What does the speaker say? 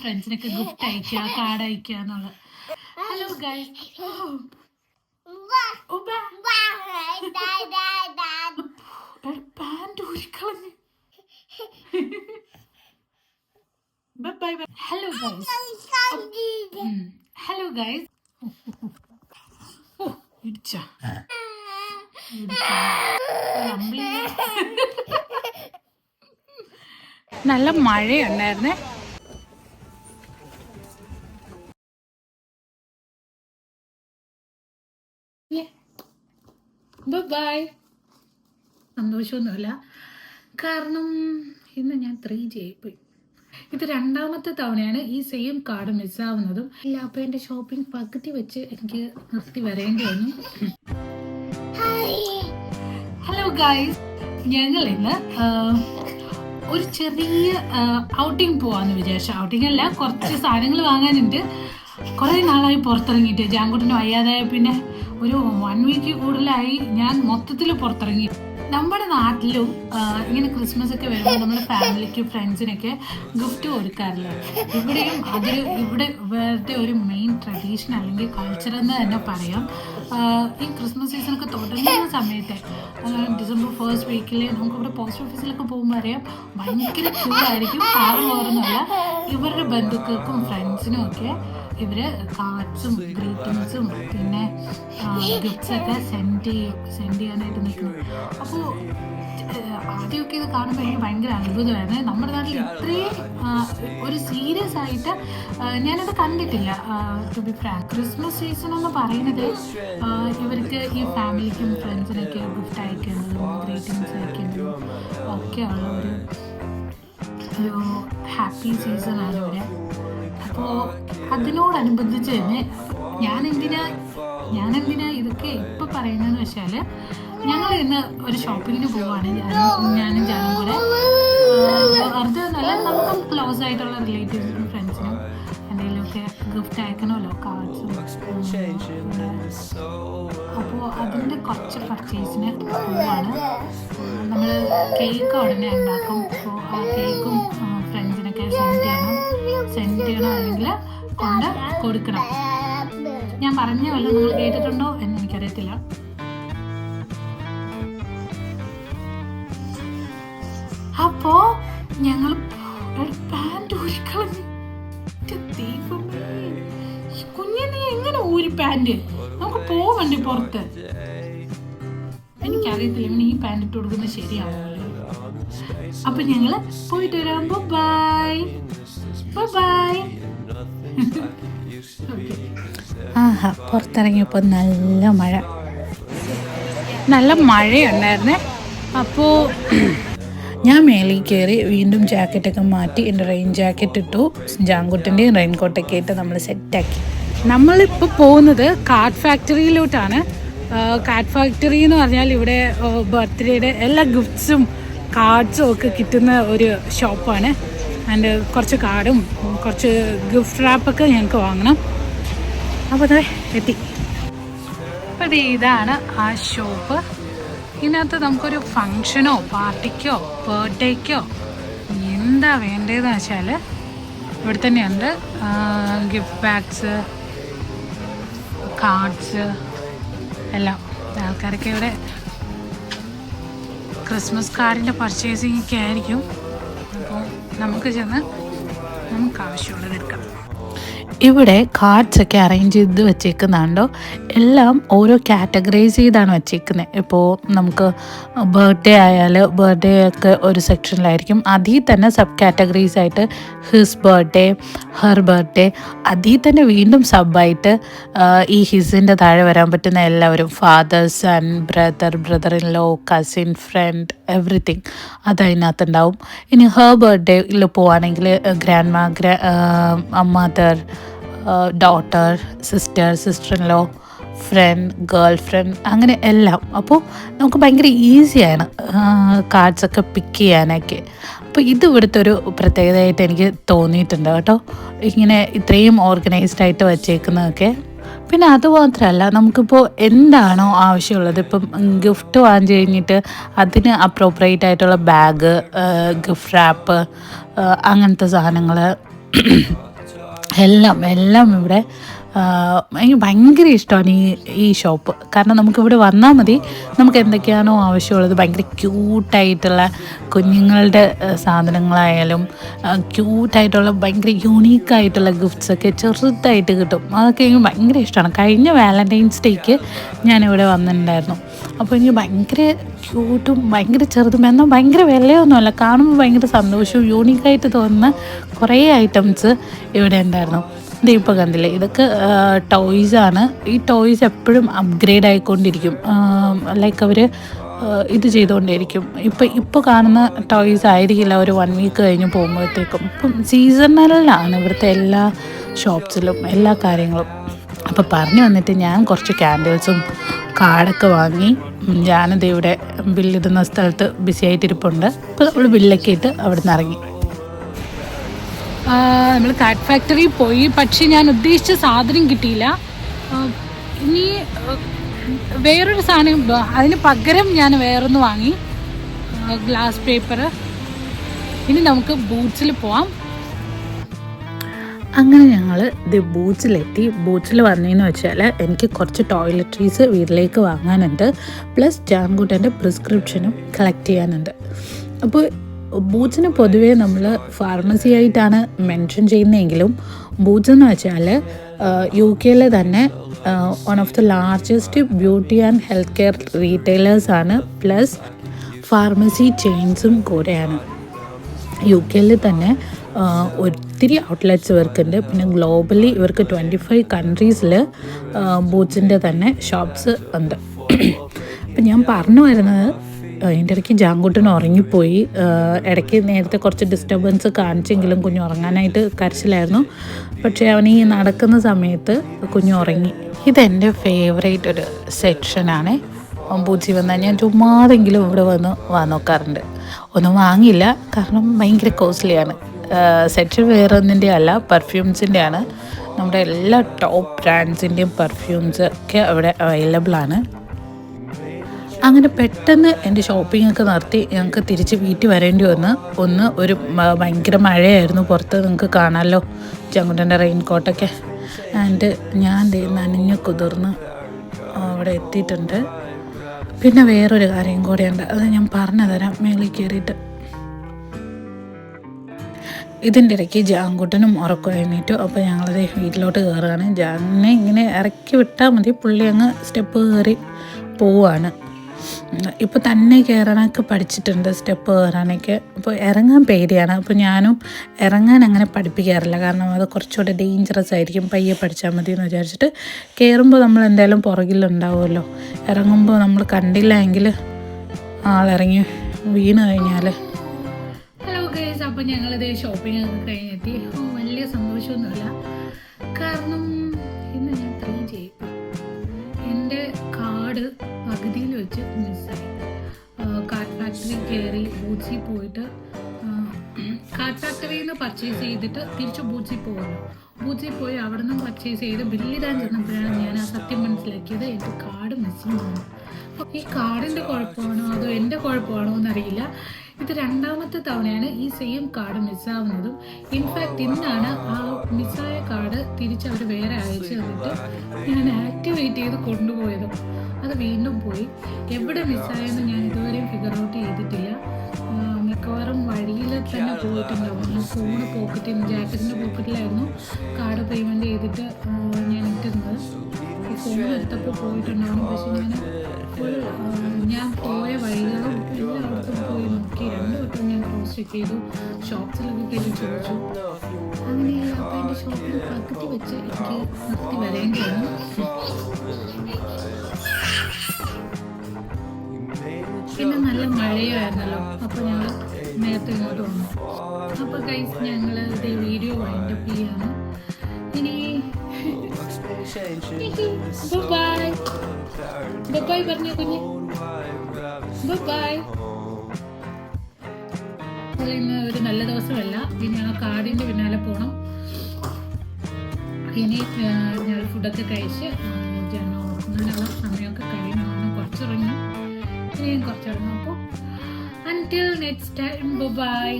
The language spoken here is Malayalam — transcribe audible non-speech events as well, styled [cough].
ഫ്രണ്ട്സിനൊക്കെ ഗിഫ്റ്റ് അയക്കുക കാർഡ് അയക്കുക എന്നുള്ളത് ഹലോ ഗൈസ് പാന്റ് ഊരിക്കളഞ്ഞു. ഹലോ ഗൈസ് ഹലോ ഗൈസ് ഇടിച്ച. നല്ല മഴയുണ്ടായിരുന്നേ. ബൈ സന്തോഷമൊന്നുമില്ല. കാരണം ഇന്ന് ഞാൻ ത്രീ പോയി. ഇത് രണ്ടാമത്തെ തവണയാണ് ഈ സെയിം കാർഡ് മിസ്സാവുന്നതും ഇല്ല അപ്പോൾ എന്റെ ഷോപ്പിംഗ് പകുതി വെച്ച് എനിക്ക് നിർത്തി വരേണ്ടി വന്നു. ഹലോ ഗായ്സ് ഞങ്ങൾ ഇന്ന് ഒരു ചെറിയ ഔട്ടിങ് പോവാന്ന് വിചാരിച്ചു. ഔട്ടിംഗ് അല്ല കുറച്ച് സാധനങ്ങൾ വാങ്ങാനുണ്ട്. കുറേ നാളായി പുറത്തിറങ്ങിയിട്ട് ജാങ്കുട്ടിന് വയ്യാതായ പിന്നെ ഒരു വൺ വീക്ക് കൂടുതലായി ഞാൻ മൊത്തത്തിൽ പുറത്തിറങ്ങി. നമ്മുടെ നാട്ടിലും ഇങ്ങനെ ക്രിസ്മസ് ഒക്കെ വരുമ്പോൾ നമ്മുടെ ഫാമിലിക്ക് ഫ്രണ്ട്സിനൊക്കെ ഗിഫ്റ്റ് കൊടുക്കാറില്ല. ഇവിടെയും അതൊരു ഇവിടെ വേറെ ഒരു മെയിൻ ട്രഡീഷൻ അല്ലെങ്കിൽ കൾച്ചർ എന്ന് തന്നെ പറയാം. ഈ ക്രിസ്മസ് സീസണൊക്കെ തുടങ്ങുന്ന സമയത്തെ ഡിസംബർ ഫസ്റ്റ് വീക്കിൽ നമുക്ക് ഇവിടെ പോസ്റ്റ് ഓഫീസിലൊക്കെ പോകുമ്പോൾ അറിയാം ഭയങ്കര ക്യൂ ആയിരിക്കും ആറ് ഓർന്നല്ല ഇവരുടെ ബന്ധുക്കൾക്കും ഫ്രണ്ട്സിനും ഒക്കെ ഇവർ കാർഡ്സും ഗ്രീറ്റിങ്സും പിന്നെ ഗിഫ്റ്റ്സ് ഒക്കെ സെൻഡ് ചെയ്യും സെൻഡ് ചെയ്യാനായിട്ട് നിൽക്കുന്നു. അപ്പോൾ ആദ്യമൊക്കെ ഇത് കാണുമ്പോൾ എനിക്ക് ഭയങ്കര അത്ഭുതമായിരുന്നു. നമ്മുടെ നാട്ടിൽ ഇത്രയും ഒരു സീരിയസ് ആയിട്ട് ഞാനത് കണ്ടിട്ടില്ല. To be frank Christmas season എന്ന് പറയുന്നത് ഇവർക്ക് ഈ ഫാമിലിക്കും ഫ്രണ്ട്സിനൊക്കെ ഗിഫ്റ്റ് അയക്കുന്നതും ഗ്രീറ്റിങ്സ് അയക്കുന്നതും ഒക്കെയുള്ള ഒരു ഒരു ഹാപ്പി സീസണാണ് ഇവിടെ അപ്പോൾ അതിനോടനുബന്ധിച്ച് തന്നെ ഞാൻ എന്തിനാ ഞാൻ എന്തിനാ ഇതൊക്കെ ഇപ്പം പറയുന്നതെന്ന് വെച്ചാൽ ഞങ്ങൾ ഇന്ന് ഒരു ഷോപ്പിങ്ങിന് പോവാണ്. ഞാനും ഞാനും ജാനും കൂടെ. വെറുതെ നല്ല നമുക്കും ക്ലോസ് ആയിട്ടുള്ള റിലേറ്റീവ്സിനും ഫ്രണ്ട്സിനും എന്തെങ്കിലുമൊക്കെ ഗിഫ്റ്റ് അയക്കണമല്ലോ കാർഡ്സും അപ്പോൾ അതിന്റെ കുറച്ച് പർച്ചേസിന് പോവാണ്. നമ്മൾ കേക്ക് ഉടനെ ഉണ്ടാക്കും. അപ്പോൾ ആ കേക്കും അല്ലെങ്കിൽ കൊണ്ട് കൊടുക്കണം. ഞാൻ പറഞ്ഞ വല്ല നിങ്ങൾ കേട്ടിട്ടുണ്ടോ എന്ന് എനിക്കറിയത്തില്ല. അപ്പോ ഞങ്ങൾ പാന്റ് ഊരിക്കളഞ്ഞു കുഞ്ഞെ നീ എങ്ങനെ ഊരി പാന്റ് നമുക്ക് പോവണ്ടേ പുറത്ത്. എനിക്കറിയത്തില്ല ഇവന് ഈ പാന്റ് ഇട്ട് കൊടുക്കുന്നത് ശരിയാവുമല്ലോ അപ്പൊ ഞങ്ങൾ പോയിട്ട് വരാമ്പോ ബൈ ബൈ [laughs] ആഹാ പുറത്തിറങ്ങിയപ്പോൾ നല്ല മഴ. നല്ല മഴയുണ്ടായിരുന്നേ. അപ്പോൾ ഞാൻ മേളിൽ കയറി വീണ്ടും ജാക്കറ്റൊക്കെ മാറ്റി എന്റെ റെയിൻ ജാക്കറ്റ് ഇട്ടു. ജാങ്കുട്ടിന്റെയും റെയിൻ കോട്ടൊക്കെ ഇട്ട് നമ്മൾ സെറ്റാക്കി. നമ്മളിപ്പോൾ പോകുന്നത് കാർഡ് ഫാക്ടറിയിലോട്ടാണ്. കാർഡ് ഫാക്ടറി എന്ന് പറഞ്ഞാൽ ഇവിടെ ബർത്ത്ഡേയുടെ എല്ലാ ഗിഫ്റ്റ്സും കാർഡ്സും ഒക്കെ കിട്ടുന്ന ഒരു ഷോപ്പാണ്. ആൻഡ് കുറച്ച് കാർഡും കുറച്ച് ഗിഫ്റ്റ് റാപ്പൊക്കെ ഞങ്ങൾക്ക് വാങ്ങണം. അപ്പോൾ അതെ എത്തി. അപ്പോൾ ഇത് ഇതാണ് ആ ഷോപ്പ്. ഇതിനകത്ത് നമുക്കൊരു ഫങ്ഷനോ പാർട്ടിക്കോ ബർത്ത്ഡേക്കോ എന്താ വേണ്ടതെന്ന് വെച്ചാൽ ഇവിടെ തന്നെയുണ്ട്. ഗിഫ്റ്റ് ബാഗ്സ് കാർഡ്സ് എല്ലാം. ആൾക്കാരൊക്കെ ഇവിടെ ക്രിസ്മസ് കാർഡിന്റെ പർച്ചേസിംഗ് ഒക്കെ ആയിരിക്കും. നമുക്ക് ചെന്ന് നമുക്ക് ആവശ്യമുള്ളത് എടുക്കാം. ഇവിടെ കാർഡ്സൊക്കെ അറേഞ്ച് ചെയ്ത് വെച്ചേക്കുന്നുണ്ടോ? എല്ലാം ഓരോ കാറ്റഗറൈസ് ചെയ്താണ് വെച്ചേക്കുന്നത് ഇപ്പോൾ നമുക്ക് ബർത്ത്ഡേ ആയാൽ ബർത്ത്ഡേ ഒക്കെ ഒരു സെക്ഷനിലായിരിക്കും അതിൽ തന്നെ സബ് കാറ്റഗറീസ് ആയിട്ട് ഹിസ് ബർത്ത്ഡേ ഹർ ബർത്ത്ഡേ അതിൽ തന്നെ വീണ്ടും സബായിട്ട് ഈ ഹിസിന്റെ താഴെ വരാൻ പറ്റുന്ന എല്ലാവരും father son brother brother in law cousin friend everything അത് അതിനകത്തുണ്ടാവും ഇനി ഹർ ബർത്ത്ഡേയിൽ പോവുകയാണെങ്കിൽ grandma ഗ്രാ mother daughter sister sister law friend girlfriend അങ്ങനെ എല്ലാം. അപ്പോൾ നമുക്ക് ഭയങ്കര ഈസിയാണ് കാർഡ്സൊക്കെ പിക്ക് ചെയ്യാനൊക്കെ. അപ്പോൾ ഇത് ഇവിടുത്തെ ഒരു പ്രത്യേകതയായിട്ട് എനിക്ക് തോന്നിയിട്ടുണ്ട് കേട്ടോ. ഇങ്ങനെ ഇത്രയും ഓർഗനൈസ്ഡ് ആയിട്ട് വച്ചേക്കുന്നതൊക്കെ. പിന്നെ അതുമാത്രമല്ല നമുക്കിപ്പോൾ എന്താണോ ആവശ്യമുള്ളത് ഇപ്പം ഗിഫ്റ്റ് വാങ്ങിച്ചു കഴിഞ്ഞിട്ട് അതിന് അപ്രോപ്രിയേറ്റ് ആയിട്ടുള്ള ബാഗ് ഗിഫ്റ്റ് റാപ്പ് അങ്ങനത്തെ സാധനങ്ങൾ എല്ലാം എല്ലാം ഇവിടെ എനിക്ക് ഭയങ്കര ഇഷ്ടമാണ് ഈ ഈ ഷോപ്പ് കാരണം നമുക്കിവിടെ വന്നാൽ മതി. നമുക്ക് എന്തൊക്കെയാണോ ആവശ്യമുള്ളത്. ഭയങ്കര ക്യൂട്ടായിട്ടുള്ള കുഞ്ഞുങ്ങളുടെ സാധനങ്ങളായാലും ക്യൂട്ടായിട്ടുള്ള ഭയങ്കര യൂണീക്കായിട്ടുള്ള ഗിഫ്റ്റ്സൊക്കെ ചെറുതായിട്ട് കിട്ടും. അതൊക്കെ എനിക്ക് ഭയങ്കര ഇഷ്ടമാണ്. കഴിഞ്ഞ വാലന്റൈൻസ് ഡേക്ക് ഞാനിവിടെ വന്നിട്ടുണ്ടായിരുന്നു. അപ്പോൾ എനിക്ക് ഭയങ്കര ക്യൂട്ടും ഭയങ്കര ചെറുതും എന്നാൽ ഭയങ്കര വിലയൊന്നുമല്ല. കാണുമ്പോൾ ഭയങ്കര സന്തോഷവും യൂണീക്കായിട്ട് തോന്നുന്ന കുറേ ഐറ്റംസ് ഇവിടെ ഉണ്ടായിരുന്നു. ഇത് ഇപ്പോൾ കണ്ടില്ലേ ഇതൊക്കെ ടോയ്സ് ആണ്. ഈ ടോയ്സ് എപ്പോഴും അപ്ഗ്രേഡ് ആയിക്കൊണ്ടിരിക്കും. ലൈക്ക് അവർ ഇത് ചെയ്തുകൊണ്ടേയിരിക്കും. ഇപ്പം ഇപ്പോൾ കാണുന്ന ടോയ്സ് ആയിരിക്കില്ല ഒരു വൺ വീക്ക് കഴിഞ്ഞ് പോകുമ്പോഴത്തേക്കും. ഇപ്പം സീസണലിലാണ് ഇവിടുത്തെ എല്ലാ ഷോപ്സിലും എല്ലാ കാര്യങ്ങളും. അപ്പോൾ പറഞ്ഞു വന്നിട്ട് ഞാൻ കുറച്ച് ക്യാൻഡിൽസും കാർഡൊക്കെ വാങ്ങി ഞാനത് ബില്ലിടുന്ന സ്ഥലത്ത് ബിസി ആയിട്ടിരിപ്പുണ്ട് അപ്പോൾ നമ്മൾ ബില്ലൊക്കെ ഇട്ട് അവിടെ നിന്ന് ഇറങ്ങി നമ്മൾ കാറ്റ് ഫാക്ടറി പോയി. പക്ഷേ ഞാൻ ഉദ്ദേശിച്ച സാധനം കിട്ടിയില്ല. ഇനി വേറൊരു സാധനം അതിന് പകരം ഞാൻ വേറൊന്ന് വാങ്ങി. ഗ്ലാസ് പേപ്പർ ഇനി നമുക്ക് ബൂട്ട്സിൽ പോവാം. അങ്ങനെ ഞങ്ങൾ ദി ബൂച്ചിലെത്തി. ബൂച്ചിൽ വന്നതെന്ന് വെച്ചാൽ എനിക്ക് കുറച്ച് ടോയ്ലറ്ററീസ് വീട്ടിലേക്ക് വാങ്ങാനുണ്ട്. പ്ലസ് ജാൻകുട്ടന്റെ പ്രിസ്ക്രിപ്ഷനും കളക്ട് ചെയ്യാനുണ്ട്. അപ്പോൾ ബൂച്ചിന് പൊതുവേ നമ്മൾ ഫാർമസി ആയിട്ടാണ് മെൻഷൻ ചെയ്യുന്നതെങ്കിലും ബൂച്ച് എന്ന് വെച്ചാൽ യു കെയിലെ തന്നെ one of the largest beauty and health care റീറ്റെയിലേഴ്സാണ് plus pharmacy ചെയിൻസും കൂടെയാണ്. യു കെയിൽ തന്നെ ആ, ഒത്തിരി ഔട്ട്ലെറ്റ്സ് ഇവർക്കുണ്ട്. പിന്നെ ഗ്ലോബലി ഇവർക്ക് ട്വന്റി ഫൈവ് കൺട്രീസിൽ ബൂട്ട്സിന്റെ തന്നെ ഷോപ്സ് ഉണ്ട്. അപ്പം ഞാൻ പറഞ്ഞു വരുന്നത് അതിന്റെ ഇടയ്ക്ക് ജാങ്കുട്ടൻ ഉറങ്ങിപ്പോയി. ഇടയ്ക്ക് നേരത്തെ കുറച്ച് ഡിസ്റ്റർബൻസ് കാണിച്ചെങ്കിലും കുഞ്ഞു ഉറങ്ങാനായിട്ട് കരച്ചിലായിരുന്നു. പക്ഷേ അവൻ ഈ നടക്കുന്ന സമയത്ത് കുഞ്ഞു ഉറങ്ങി. ഇതെന്റെ ഫേവറേറ്റ് ഒരു സെക്ഷനാണ് പൂച്ചി വന്നാൽ ഞാൻ ചുമ്മാതെങ്കിലും ഇവിടെ വന്ന് വാ നോക്കാറുണ്ട്. ഒന്നും വാങ്ങിയില്ല കാരണം ഭയങ്കര കോസ്റ്റ്ലിയാണ് സെക്ഷൻ വേറെ ഒന്നിന്റെ അല്ല പെർഫ്യൂംസിന്റെ ആണ്. നമ്മുടെ എല്ലാ ടോപ്പ് ബ്രാൻഡ്സിന്റെയും പെർഫ്യൂംസ് ഒക്കെ അവിടെ അവൈലബിൾ ആണ്. അങ്ങനെ പെട്ടെന്ന് എന്റെ ഷോപ്പിംഗ് ഒക്കെ നടത്തി ഞങ്ങൾക്ക് തിരിച്ച് വീട്ടിൽ വരേണ്ടി വന്ന് ഒന്ന് ഒരു ഭയങ്കര മഴയായിരുന്നു. പുറത്ത് നിങ്ങൾക്ക് കാണാമല്ലോ ചങ്കുട്ടന്റെ റെയിൻ കോട്ടൊക്കെ ആൻഡ് ഞാൻ നനഞ്ഞ് കുതിർന്ന് അവിടെ എത്തിയിട്ടുണ്ട്. പിന്നെ വേറൊരു കാര്യം കൂടെയുണ്ട്. അത് ഞാൻ പറഞ്ഞു തരാം മേളിൽ കയറിയിട്ട്. ഇതിന്റെ ഇടയ്ക്ക് ജാങ്കുട്ടനും ഉറക്കം എഴുന്നേറ്റു അപ്പോൾ ഞങ്ങളത് വീട്ടിലോട്ട് കയറുകയാണ്. ജാങ്ങിനെ ഇങ്ങനെ ഇറക്കി വിട്ടാൽ മതി. പുള്ളി അങ്ങ് സ്റ്റെപ്പ് കയറി പോവുകയാണ് ഇപ്പോൾ തന്നെ കയറാനൊക്കെ പഠിച്ചിട്ടുണ്ട്. സ്റ്റെപ്പ് കയറാനൊക്കെ. അപ്പോൾ ഇറങ്ങാൻ പേടിയാണ്. അപ്പോൾ ഞാനും ഇറങ്ങാൻ അങ്ങനെ പഠിപ്പിക്കാറില്ല. കാരണം അത് കുറച്ചുകൂടെ ഡേഞ്ചറസ് ആയിരിക്കും. പയ്യെ പഠിച്ചാൽ മതി എന്ന് വിചാരിച്ചിട്ട് കയറുമ്പോൾ നമ്മൾ എന്തായാലും പുറകിലുണ്ടാവുമല്ലോ. ഇറങ്ങുമ്പോൾ നമ്മൾ കണ്ടില്ല എങ്കിൽ ആളിറങ്ങി വീണ് കഴിഞ്ഞാൽ ഗൈസ് അപ്പോൾ ഞങ്ങളിത് ഷോപ്പിംഗ് ഒക്കെ കഴിഞ്ഞെത്തി. വലിയ സന്തോഷമൊന്നുമില്ല. കാരണം ഇന്ന് ഞാൻ ത്രീ ചെയ്യും എന്റെ കാർഡ് പകുതിയിൽ വെച്ച് മിസ്സായി. കാർഡ് ഫാക്ടറി കയറി ബൂച്ചി പോയിട്ട് കാർഡ് ഫാക്ടറിയിൽ നിന്ന് പർച്ചേസ് ചെയ്തിട്ട് തിരിച്ച് ബൂച്ചി പോകുന്നു ബൂച്ചി പോയി അവിടെ നിന്ന് പർച്ചേസ് ചെയ്ത് ബില്ലിടാൻ ചെന്നപ്പോഴാണ് ഞാൻ ആ സത്യം മനസ്സിലാക്കിയത് എന്റെ കാർഡ് മിസ്സിംഗ് ആണ്. ഈ കാർഡിന്റെ കുഴപ്പമാണോ? അതോ എന്റെ കുഴപ്പമാണോ എന്നറിയില്ല. ഇത് രണ്ടാമത്തെ തവണയാണ് ഈ സെയിം കാർഡ് മിസ്സാവുന്നതും ഇൻഫാക്റ്റ് ഇന്നാണ് ആ മിസ്സായ കാർഡ് തിരിച്ച് അവർ വേറെ അയച്ചു തന്നിട്ട് ഞാൻ ആക്ടിവേറ്റ് ചെയ്ത് കൊണ്ടുപോയതും. അത് വീണ്ടും പോയി. എവിടെ മിസ്സായെന്ന് ഞാൻ ഇതുവരെയും ഫിഗർ ഔട്ട് ചെയ്തിട്ടില്ല. മിക്കവാറും വഴിയിൽ തന്നെ പോയിട്ടുണ്ടാവും. ഫോണ് പോക്കറ്റിൽ ജാക്കറ്റിന്റെ പോക്കറ്റിലായിരുന്നു കാർഡ് പേയ്മെന്റ് ചെയ്തിട്ട് ഞാൻ ഇട്ടിരുന്നത്. ഫോൺ എടുത്തപ്പോൾ പോയിട്ടുണ്ടാവും ഞാൻ ഞാൻ പോയ വഴികളും എല്ലായിടത്തും പോയി നോക്കി രണ്ട് വട്ടം ഞാൻ ക്രോസ് ചെക്ക് ചെയ്തു ഷോപ്സിലൊക്കെ കയറി ചോദിച്ചു അങ്ങനെ അപ്പോൾ ഷോപ്പിൽ പകുതി വെച്ച് എനിക്ക് നിർത്തി വരേണ്ടി പിന്നെ നല്ല മഴയായിരുന്നല്ലോ അപ്പോൾ ഞങ്ങൾ നേരത്തെ ഇങ്ങോട്ട് വന്നു അപ്പോൾ ഗൈസ് ഞങ്ങൾ ഇത് വീഡിയോ വൈൻഡപ്പ് ചെയ്യാണ് ബൈ ബൈ പറഞ്ഞോ കുഞ്ഞ് ബൈ ഇന്ന് ഒരു നല്ല ദിവസമല്ല. ഇനി ആ കാടിന്റെ പിന്നാലെ പോണം. ഇനി ഞാൻ ഫുഡൊക്കെ കഴിച്ച് ഉറങ്ങാനുള്ള സമയമൊക്കെ കഴിഞ്ഞാണ് കുറച്ചിറങ്ങി ഇനിയും കുറച്ചിറങ്ങും. അപ്പോൾ അന്റിൽ നെക്സ്റ്റ് ടൈം ബൈ